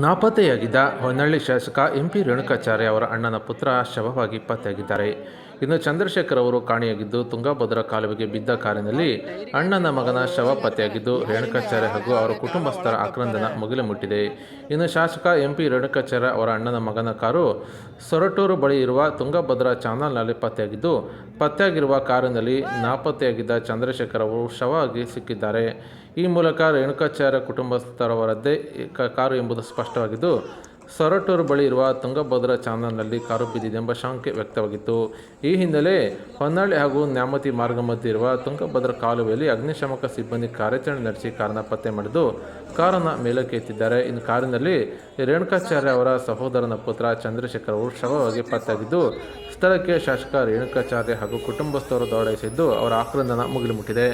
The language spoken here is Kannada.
ನಾಪತ್ತೆಯಾಗಿದ್ದ ಹೊನ್ನಳ್ಳಿ ಶಾಸಕ ಎಂ ಪಿ ರೇಣುಕಾಚಾರ್ಯ ಅವರ ಅಣ್ಣನ ಪುತ್ರ ಶವವಾಗಿ ಪತ್ತೆಯಾಗಿದ್ದಾರೆ. ಇನ್ನು ಚಂದ್ರಶೇಖರ್ ಅವರು ಕಾಣೆಯಾಗಿದ್ದು, ತುಂಗಭದ್ರಾ ಕಾಲುವೆಗೆ ಬಿದ್ದ ಕಾರಿನಲ್ಲಿ ಅಣ್ಣನ ಮಗನ ಶವ ಪತ್ತೆಯಾಗಿದ್ದು, ರೇಣುಕಾಚಾರ್ಯ ಹಾಗೂ ಅವರ ಕುಟುಂಬಸ್ಥರ ಆಕ್ರಂದನ ಮುಗಿಲು ಮುಟ್ಟಿದೆ ಇನ್ನು ಶಾಸಕ ಎಂ ಪಿ ರೇಣುಕಾಚಾರ್ಯ ಅವರ ಅಣ್ಣನ ಮಗನ ಕಾರು ಸೊರಟೂರು ಬಳಿ ಇರುವ ತುಂಗಭದ್ರಾ ಚಾನಲ್ನಲ್ಲಿ ಪತ್ತೆಯಾಗಿದ್ದು, ಪತ್ತೆಯಾಗಿರುವ ಕಾರಿನಲ್ಲಿ ನಾಪತ್ತೆಯಾಗಿದ್ದ ಚಂದ್ರಶೇಖರ್ ಅವರು ಶವವಾಗಿ ಸಿಕ್ಕಿದ್ದಾರೆ. ಈ ಮೂಲಕ ರೇಣುಕಾಚಾರ್ಯ ಕುಟುಂಬಸ್ಥರವರದ್ದೇ ಕಾರು ಎಂಬುದು ಸ್ಪಷ್ಟವಾಗಿದ್ದು, ಸೊರಟೂರು ಬಳಿ ಇರುವ ತುಂಗಭದ್ರಾ ಚಾನಲ್ನಲ್ಲಿ ಕಾರು ಬಿದ್ದಿದೆ ಎಂಬ ಶಂಕೆ ವ್ಯಕ್ತವಾಗಿತ್ತು. ಈ ಹಿನ್ನೆಲೆ ಹೊನ್ನಾಳಿ ಹಾಗೂ ನ್ಯಾಮತಿ ಮಾರ್ಗ ಮಧ್ಯೆ ಇರುವ ತುಂಗಭದ್ರಾ ಕಾಲುವೆಯಲ್ಲಿ ಅಗ್ನಿಶಾಮಕ ಸಿಬ್ಬಂದಿ ಕಾರ್ಯಾಚರಣೆ ನಡೆಸಿ ಕಾರನ್ನು ಪತ್ತೆ ಮಾಡಿದ್ದು, ಕಾರನ್ನು ಮೇಲಕ್ಕೆ ಎತ್ತಿದ್ದಾರೆ. ಇನ್ನು ಕಾರಿನಲ್ಲಿ ರೇಣುಕಾಚಾರ್ಯ ಅವರ ಸಹೋದರನ ಪುತ್ರ ಚಂದ್ರಶೇಖರ್ ಅವರು ಶವವಾಗಿ ಪತ್ತೆಯಾಗಿದ್ದು, ಸ್ಥಳಕ್ಕೆ ಶಾಸಕ ರೇಣುಕಾಚಾರ್ಯ ಹಾಗೂ ಕುಟುಂಬಸ್ಥರು ದೌಡಾಯಿಸಿದ್ದು ಅವರ ಆಕ್ರಂದನ ಮುಗಿಲು ಮುಟ್ಟಿದೆ.